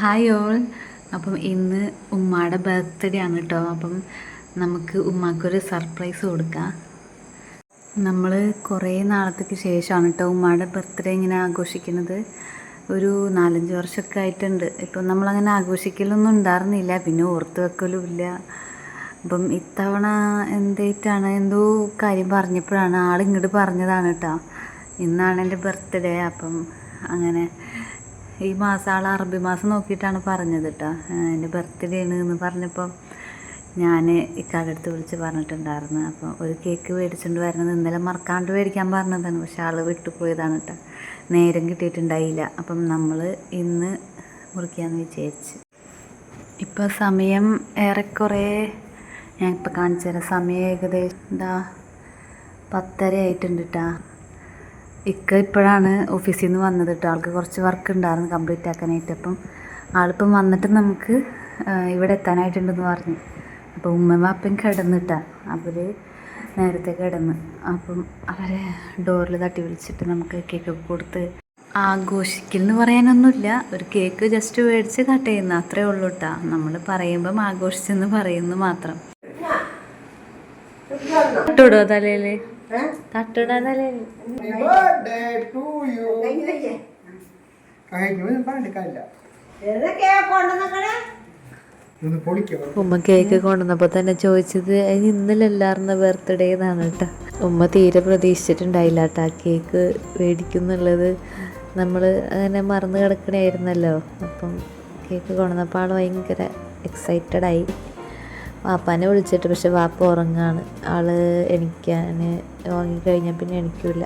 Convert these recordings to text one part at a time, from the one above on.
Hi all അപ്പം ഇന്ന് ഉമ്മയുടെ ബർത്ത്ഡേ ആണ് കേട്ടോ അപ്പം നമുക്ക് ഉമ്മാക്കൊരു സർപ്രൈസ് കൊടുക്കാം. നമ്മൾ കുറേ നാളത്തേക്ക് ശേഷമാണ് കേട്ടോ ഉമ്മയുടെ ബർത്ത്ഡേ ഇങ്ങനെ ആഘോഷിക്കുന്നത്. ഒരു നാലഞ്ച് വർഷമൊക്കെ ആയിട്ടുണ്ട്. ഇപ്പം നമ്മളങ്ങനെ ആഘോഷിക്കലൊന്നും ഉണ്ടായിരുന്നില്ല. പിന്നെ ഓർത്ത് വെക്കലും ഇല്ല. അപ്പം ഇത്തവണ എന്തായിട്ടാണ് എന്തോ കാര്യം പറഞ്ഞപ്പോഴാണ് ആളിങ്ങോട്ട് പറഞ്ഞതാണ് കേട്ടോ ഇന്നാണ് എന്റെ ബർത്ത്ഡേ അപ്പം അങ്ങനെ ഈ മാസം ആൾ അറബി മാസം നോക്കിയിട്ടാണ് പറഞ്ഞത് കേട്ടോ എന്റെ ബർത്ത്ഡേ ആണ് എന്ന് പറഞ്ഞപ്പോൾ ഞാൻ ഇക്കാലടുത്ത് വിളിച്ച് പറഞ്ഞിട്ടുണ്ടായിരുന്നു. അപ്പോൾ ഒരു കേക്ക് മേടിച്ചുകൊണ്ട് വരുന്നത് ഇന്നലെ മറക്കാണ്ട് മേടിക്കാൻ പറഞ്ഞതാണ്. പക്ഷെ ആൾ വിട്ടുപോയതാണ് കേട്ടോ നേരം കിട്ടിയിട്ടുണ്ടായില്ല. അപ്പം നമ്മൾ ഇന്ന് മുറിക്കാമെന്ന് വിചാരിച്ച്. ഇപ്പോൾ സമയം ഏറെക്കുറെ ഞാൻ ഇപ്പോൾ കാണിച്ചു തരാം. സമയം ഏകദേശം എന്താ പത്തര ആയിട്ടുണ്ട് കേട്ടോ ഇക്ക ഇപ്പോഴാണ് ഓഫീസിൽ നിന്ന് വന്നത് കേട്ടോ ആൾക്ക് കുറച്ച് വർക്ക് ഉണ്ടായിരുന്നു കംപ്ലീറ്റ് ആക്കാനായിട്ട്. അപ്പം ആളിപ്പം വന്നിട്ട് നമുക്ക് ഇവിടെ എത്താനായിട്ടുണ്ടെന്ന് പറഞ്ഞു. അപ്പോൾ ഉമ്മയും വാപ്പയും കിടന്നിട്ടാ. അവർ നേരത്തെ കിടന്ന്. അപ്പം അവരെ ഡോറിൽ തട്ടി വിളിച്ചിട്ട് നമുക്ക് കേക്ക് കൊടുത്ത് ആഘോഷിക്കൽ എന്ന് പറയാനൊന്നുമില്ല. ഒരു കേക്ക് ജസ്റ്റ് മേടിച്ച് കട്ട് ചെയ്യുന്ന അത്രേ ഉള്ളൂ കേട്ടോ നമ്മൾ പറയുമ്പം ആഘോഷിച്ചെന്ന് പറയുന്നു മാത്രം. തട്ടിടുമോ തലയിൽ ഉമ്മ കേക്ക് കൊണ്ടുവന്നപ്പോൾ തന്നെ ചോദിച്ചത് അതിന് ഇന്നലെ എല്ലാവരുടെ ബർത്ത്ഡേ എന്നാണ് കേട്ടോ ഉമ്മ തീരെ പ്രതീക്ഷിച്ചിട്ടുണ്ടായില്ല കേട്ടോ ആ കേക്ക് മേടിക്കുന്നുള്ളത്. നമ്മൾ അങ്ങനെ മറന്നു കിടക്കണായിരുന്നല്ലോ. അപ്പം കേക്ക് കൊണ്ടുവന്നപ്പോൾ ആൾ ഭയങ്കര എക്സൈറ്റഡ് ആയി. വാപ്പാനെ വിളിച്ചിട്ട് പക്ഷെ വാപ്പ ഉറങ്ങാണ്. ആൾ എണിക്കാൻ ഉറങ്ങിക്കഴിഞ്ഞാൽ പിന്നെ എണിക്കില്ല.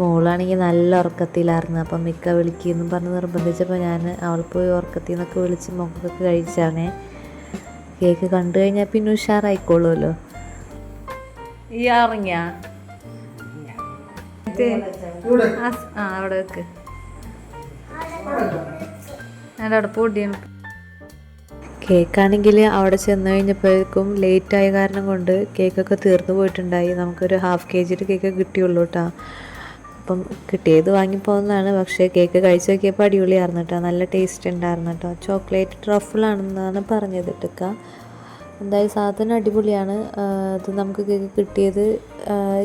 മോളാണെങ്കിൽ നല്ല ഉറക്കത്തിലായിരുന്നു. അപ്പം മിക്ക വിളിക്കുമെന്നും പറഞ്ഞ് നിർബന്ധിച്ചപ്പോൾ ഞാൻ അവൾ പോയി ഉറക്കത്തിൽ നിന്നൊക്കെ വിളിച്ച് മുഖത്തൊക്കെ കഴിച്ചാണ് കേക്ക് കണ്ടു കഴിഞ്ഞാൽ പിന്നെ ഉഷാറായിക്കോളുമല്ലോ ഈ ഇറങ്ങിയ ആ അവിടെ വെക്ക്. ഞാൻ അവിടെ പൊടിയാണ് കേക്കാണെങ്കിൽ അവിടെ ചെന്ന് കഴിഞ്ഞപ്പോഴേക്കും ലേറ്റ് ആയ കാരണം കൊണ്ട് കേക്കൊക്കെ തീർന്നു പോയിട്ടുണ്ടായി. നമുക്കൊരു ഹാഫ് കെ ജിയുടെ കേക്ക് കിട്ടിയുള്ളൂ കേട്ടോ അപ്പം കിട്ടിയത് വാങ്ങിപ്പോകുന്നതാണ് പക്ഷേ കേക്ക് കഴിച്ച് നോക്കിയപ്പോൾ അടിപൊളിയായിരുന്നു കേട്ടോ നല്ല ടേസ്റ്റ് ഉണ്ടായിരുന്നു കേട്ടോ ചോക്ലേറ്റ് ട്രഫിളാണെന്നാണ് പറഞ്ഞത് എടുക്കുക എന്തായാലും സാധനം അടിപൊളിയാണ്. അത് നമുക്ക് കേക്ക് കിട്ടിയത്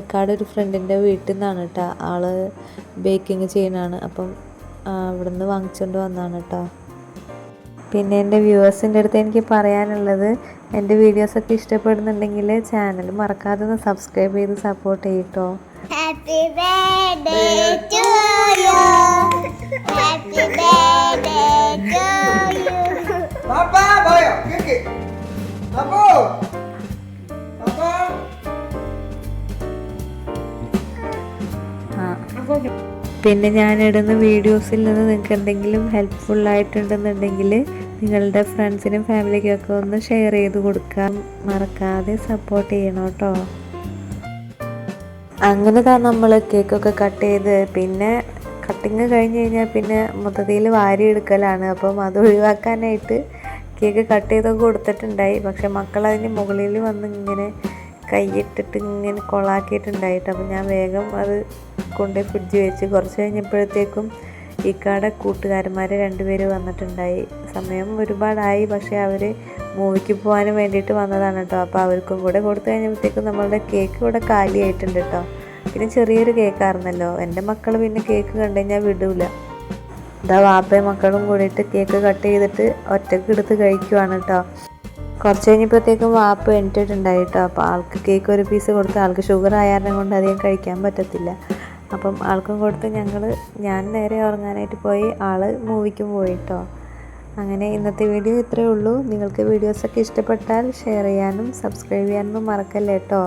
ഇക്കാട് ഒരു ഫ്രണ്ടിന്റെ വീട്ടിൽ നിന്നാണ് കേട്ടോ ആൾ ബേക്കിങ് ചെയ്യുന്നതാണ്. അപ്പം ഇവിടുന്ന് വാങ്ങിച്ചുകൊണ്ട് വന്നതാണ് കേട്ടോ പിന്നെ എന്റെ വ്യൂവേഴ്സിന്റെ അടുത്ത് എനിക്ക് പറയാനുള്ളത് എന്റെ വീഡിയോസൊക്കെ ഇഷ്ടപ്പെടുന്നുണ്ടെങ്കിൽ ചാനൽ മറക്കാതെ ഒന്ന് സബ്സ്ക്രൈബ് ചെയ്ത് സപ്പോർട്ട് ചെയ്യട്ടോ Happy birthday to you. Happy birthday to you. പാപ്പാ പോയോ കേക്ക് അപ്പോ പിന്നെ ഞാൻ ഇടുന്ന വീഡിയോസിൽ നിന്ന് നിങ്ങൾക്ക് എന്തെങ്കിലും ഹെൽപ്ഫുൾ ആയിട്ടുണ്ടെന്നുണ്ടെങ്കിൽ നിങ്ങളുടെ ഫ്രണ്ട്സിനും ഫാമിലിക്കൊക്കെ ഒന്ന് ഷെയർ ചെയ്ത് കൊടുക്കാം മറക്കാതെ സപ്പോർട്ട് ചെയ്യണം കേട്ടോ. അങ്ങനെ താ നമ്മൾ കേക്കൊക്കെ കട്ട് ചെയ്ത് പിന്നെ കട്ടിങ് കഴിഞ്ഞ് കഴിഞ്ഞാൽ പിന്നെ മൊത്തത്തിൽ വാരി എടുക്കലാണ്. അപ്പം അത് ഒഴിവാക്കാനായിട്ട് കേക്ക് കട്ട് ചെയ്തൊക്കെ കൊടുത്തിട്ടുണ്ടായി. പക്ഷെ മക്കൾ അതിന് മുകളിൽ വന്ന് ഇങ്ങനെ കൈയിട്ടിട്ട് ഇങ്ങനെ കൊളാക്കിയിട്ടുണ്ടായിട്ട്. അപ്പം ഞാൻ വേഗം അത് കൊണ്ടുപോയി ഫ്രിഡ്ജ് വെച്ച് കുറച്ച് കഴിഞ്ഞപ്പോഴത്തേക്കും ഇക്കാടെ കൂട്ടുകാരന്മാർ രണ്ടുപേര് വന്നിട്ടുണ്ടായി. സമയം ഒരുപാടായി പക്ഷേ അവർ മൂവിക്ക് പോകാനും വേണ്ടിയിട്ട് വന്നതാണ് കേട്ടോ അപ്പോൾ അവർക്കും കൂടെ കൊടുത്തു കഴിഞ്ഞപ്പോഴത്തേക്കും നമ്മളുടെ കേക്ക് ഇവിടെ കാലിയായിട്ടുണ്ട് കേട്ടോ പിന്നെ ചെറിയൊരു കേക്കായിരുന്നല്ലോ എന്റെ മക്കൾ പിന്നെ കേക്ക് കണ്ടു കഴിഞ്ഞാൽ വിടൂല. ഇതാ വാപ്പയും മക്കളും കൂടിയിട്ട് കേക്ക് കട്ട് ചെയ്തിട്ട് ഒറ്റയ്ക്ക് എടുത്ത് കഴിക്കുവാണ് കേട്ടോ കുറച്ച് കഴിഞ്ഞപ്പോഴത്തേക്കും വാപ്പ് എന്റെ കേട്ടോ അപ്പോൾ ആൾക്ക് കേക്ക് ഒരു പീസ് കൊടുത്ത് ആൾക്ക് ഷുഗർ ആയാരണം കൊണ്ട് അധികം കഴിക്കാൻ പറ്റത്തില്ല. അപ്പം ആൾക്കും കൊടുത്ത് ഞങ്ങൾ ഞാൻ നേരെ ഉറങ്ങാനായിട്ട് പോയി ആൾ മൂവിക്കും പോയിട്ടോ. അങ്ങനെ ഇന്നത്തെ വീഡിയോ ഇത്രയേ ഉള്ളൂ. നിങ്ങൾക്ക് വീഡിയോസൊക്കെ ഇഷ്ടപ്പെട്ടാൽ ഷെയർ ചെയ്യാനും സബ്സ്ക്രൈബ് ചെയ്യാനും മറക്കല്ലേ കേട്ടോ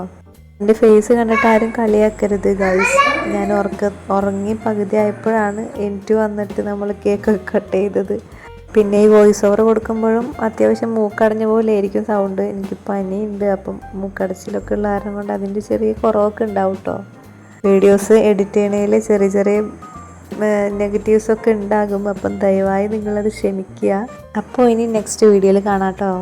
എന്റെ ഫേസ് കണ്ടിട്ട് ആരും കളിയാക്കരുത് ഗൈസ് ഞാൻ ഉറക്ക ഉറങ്ങി പകുതി ആയപ്പോഴാണ് എനിക്ക് വന്നിട്ട് നമ്മൾ കേക്ക് കട്ട് ചെയ്തത്. പിന്നെ ഈ വോയിസ് ഓവർ കൊടുക്കുമ്പോഴും അത്യാവശ്യം മൂക്കടഞ്ഞ പോലെ ആയിരിക്കും സൗണ്ട് എനിക്ക് പനിയുണ്ട്. അപ്പം മൂക്കടച്ചിലൊക്കെ ഉള്ള കാരണം കൊണ്ട് അതിന്റെ ചെറിയ കുറവൊക്കെ ഉണ്ടാവും കേട്ടോ വീഡിയോസ് എഡിറ്റ് ചെയ്യണതിൽ ചെറിയ ചെറിയ നെഗറ്റീവ്സ് ഒക്കെ ഉണ്ടാകും. അപ്പം ദയവായി നിങ്ങളത് ക്ഷമിക്കുക. അപ്പോൾ ഇനി നെക്സ്റ്റ് വീഡിയോയിൽ കാണാം കേട്ടോ.